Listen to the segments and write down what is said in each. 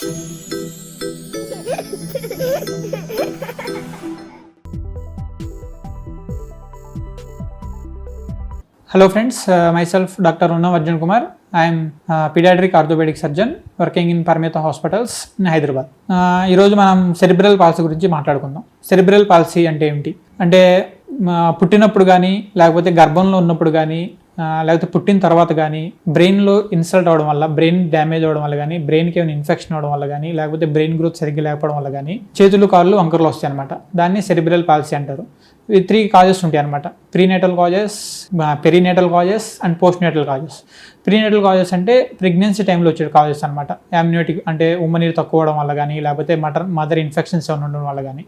Hello friends, uh, myself Dr. Unnav Arjun Kumar. I am uh, pediatric orthopedic surgeon working in Parmita Hospitals in Hyderabad. Uh, ఈరోజు మనం cerebral policy గురించి మాట్లాడుకుందాం cerebral policy అంటే ఏమిటి అంటే మా పుట్టినప్పుడు కానీ లేకపోతే గర్భంలో ఉన్నప్పుడు కానీ ఆ, లేకపోతే పుట్టిన తర్వాత కానీ బ్రెయిన్లో ఇన్సల్ట్ అవ్వడం వల్ల బ్రెయిన్ డ్యామేజ్ అవ్వడం వల్ల కానీ బ్రెయిన్కి ఏమైనా ఇన్ఫెక్షన్ అవ్వడం వల్ల కానీ లేకపోతే బ్రెయిన్ గ్రోత్ సరిగ్గా లేకపోవడం వల్ల కానీ చేతులు కాళ్ళు వంకరలు వస్తాయి అనమాట దాన్ని సెరిబ్రల్ పాలసీ అంటారు. త్రీ కాజెస్ ఉంటాయి అనమాట prenatal causes perinatal causes and postnatal causes prenatal causes అంటే ప్రెగ్నెన్సీ టైంలో వచ్చే కాజెస్ అనమాట యామ్నియోటిక్ అంటే ఉమ్మనీరు తక్కువ వల్ల కానీ లేకపోతే మటర్ మదర్ ఇన్ఫెక్షన్స్ ఏమైనా ఉండడం వల్ల కానీ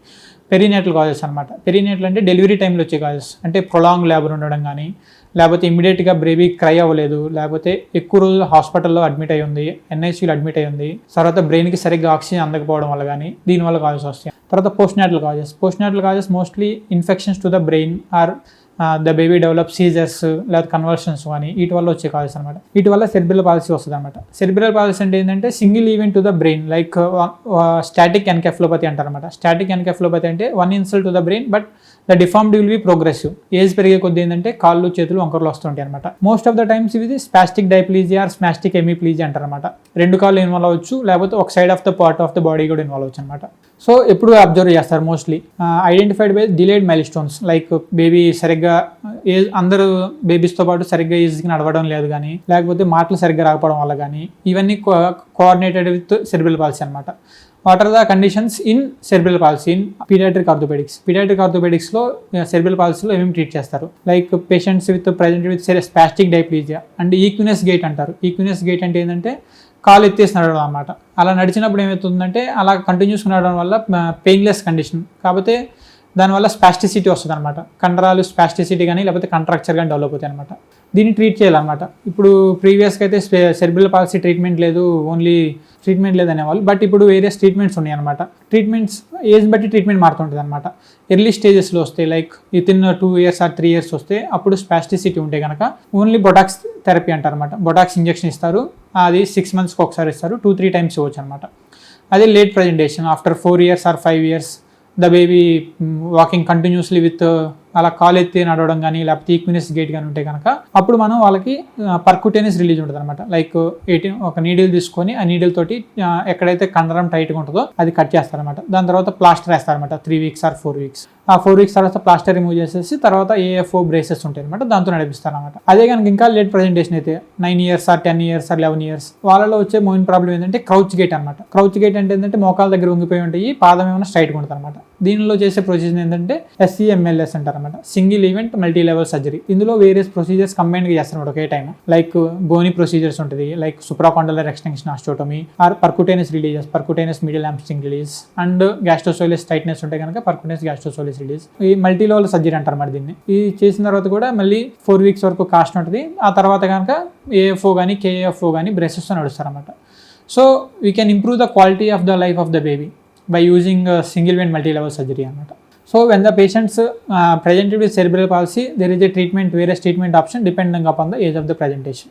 పెరీనేటల్ కాజెస్ అనమాట పెరీనేటల్ అంటే డెలివరీ టైంలో వచ్చే కాజెస్ అంటే ప్రొలాంగ్ లేబర్ ఉండడం కానీ లేకపోతే ఇమీడియట్గా బేబీ క్రై అవ్వలేదు లేకపోతే ఎక్కువ రోజులు హాస్పిటల్లో అడ్మిట్ అయ్యి ఉంది ఎన్ఐసీలో అడ్మిట్ అయ్యి ఉంది తర్వాత బ్రెయిన్కి సరిగ్గా ఆక్సిజన్ అందకపోవడం వల్ల కానీ దీనివల్ల కాజెస్ వస్తాయి. తర్వాత postnatal causes postnatal causes mostly infections to the brain or the baby develop seizures లేదా కన్వర్షన్స్ కానీ వీటి వల్ల వచ్చే కాజెస్ అనమాట వీటి వల్ల సెర్బిరల్ పాలసీ వస్తుంది అనమాట సెర్బిరల్ పాలసీ అంటే ఏంటంటే single event to the brain like static encephalopathy అంటారు అనమాట స్టాటిక్ ఎన్కెఫ్లోపతి అంటే one insult to the brain but the deformed will be progressive age పెరిగే కొద్ది ఏంటంటే కాళ్ళు చేతులు వంకరలు వస్తుంటాయి అనమాట మోస్ట్ ఆఫ్ ద టైమ్స్ ఇది spastic diplegia or spastic hemiplegia అంటారు అనమాట రెండు కాళ్ళు ఇన్వాల్వ్ అవ్వచ్చు లేకపోతే ఒక side of the part of the body కూడా ఇన్వాల్వ్ అవ్వచ్చు అనమాట సో ఎప్పుడు అబ్జర్వ్ చేస్తారు mostly identified by delayed milestones like baby సరిగ్గా ఏజ్ అందరూ బేబీస్తో పాటు సరిగ్గా ఏజ్కి నడవడం లేదు కానీ లేకపోతే మాటలు సరిగ్గా రాకపోవడం వల్ల కానీ ఇవన్నీ co coordinated with cerebral palsy అనమాట what are the conditions in cerebral palsy in paediatric orthopaedics paediatric ఆర్థోపెడిక్స్లో cerebral పాలసీలో ఏమేమి ట్రీట్ చేస్తారు? Like patients with present with spastic diplegia and equinus gait అంటారు. ఈక్వినెస్ గేట్ అంటే ఏంటంటే కాలు ఎత్తేసి నడవడం అనమాట అలా నడిచినప్పుడు ఏమవుతుందంటే అలా కంటిన్యూస్ నడవడం వల్ల పెయిన్లెస్ కండిషన్ కాకపోతే దానివల్ల స్పాస్టిసిటీ వస్తుంది అనమాట కండరాలు స్పాస్టిసిటీ కానీ లేకపోతే కంట్రాక్చర్ కానీ డెవలప్ అవుతాయి అనమాట దీన్ని ట్రీట్ చేయాలన్నమాట. ఇప్పుడు ప్రీవియస్గా అయితే సెర్బిల్ పాలసీ ట్రీట్మెంట్ లేదు ఓన్లీ ట్రీట్మెంట్ లేదనేవాళ్ళు. బట్ ఇప్పుడు వేరియస్ ట్రీట్మెంట్స్ ఉన్నాయి అనమాట ట్రీట్మెంట్స్ ఏజ్ బట్టి ట్రీట్మెంట్ మారుతుంటుంది అనమాట ఎర్లీ స్టేజెస్లో వస్తే like with two years or three years వస్తే అప్పుడు స్పాస్టిసిటీ ఉంటే కనుక ఓన్లీ బొటాక్స్ థెరపీ అంటారు అనమాట బొటాక్స్ ఇంజెక్షన్ ఇస్తారు. అది సిక్స్ మంత్స్కి ఒకసారి ఇస్తారు. టూ త్రీ టైమ్స్ ఇవ్వచ్చు అనమాట అదే late presentation after four years or five years the baby walking continuously with అలా కాల్ ఎత్తి నడవడం కానీ లేకపోతే ఈక్వినెస్ గేట్ కానీ ఉంటే కనుక అప్పుడు మనం వాళ్ళకి పర్కుటేనిస్ రిలీజ్ ఉంటుంది అనమాట లైక్ ఎయిటీన్ ఒక నీడిల్ తీసుకొని ఆ నీడిల్ తోటి ఎక్కడైతే కండరం టైట్గా ఉంటుందో అది కట్ చేస్తారనమాట దాని తర్వాత ప్లాస్టర్ వేస్తారనమాట three weeks or four weeks. ఆ ఫోర్ వీక్స్ తర్వాత ప్లాస్టర్ రిమూవ్ చేసేసి తర్వాత ఏఎఫ్ఓ బ్రేసెస్ ఉంటాయి అనమాట దాంతో నడిపిస్తారు అనమాట అదే కనుక ఇంకా లేట్ ప్రజెంటేషన్ అయితే nine years or ten years or eleven years వాళ్ళలో వచ్చే మెయిన్ ప్రాబ్లం ఏంటంటే క్రౌచ్ గేట్ అనమాట క్రౌచ్ గేట్ అంటే ఏంటంటే మోకాల దగ్గర ఉంగిపోయి ఉంటాయి పాదం ఏమైనా స్ట్రైట్గా ఉంటుంది అనమాట దీనిలో చేసే ప్రొసీజర్ ఏంటంటే ఎస్సీఎంఎల్ఎస్ అంటారు అనమాట single event multi level surgery ఇందులో వేరియస్ ప్రొసీజర్స్ కంబైన్గా చేస్తారు ఒకే టైం లైక్ బోని ప్రొసీజర్స్ ఉంటుంది like supracondylar extension osteotomy or percutaneous releases percutaneous middle hamstring release and gastrosoleus tightness ఉంటే కనుక పర్కుటైనస్ గ్యాస్ట్రోసోలిస్ రిలీజ్ ఈ మల్టీ లెవెల్ సర్జరీ అంటారు మరి దీన్ని. ఇది చేసిన తర్వాత కూడా మళ్ళీ ఫోర్ వీక్స్ వరకు కాస్ట్ ఉంటుంది. ఆ తర్వాత కనుక ఏఎఫ్ఓ కానీ కేఏఎఫ్ఓ కానీ బ్రెసెస్తో నడుస్తారు అనమాట so we can improve the quality of the life of the baby by using single when multi level surgery అనమాట so when the patients presented with palsy palsy there is a treatment various treatment option depending upon the age of the presentation.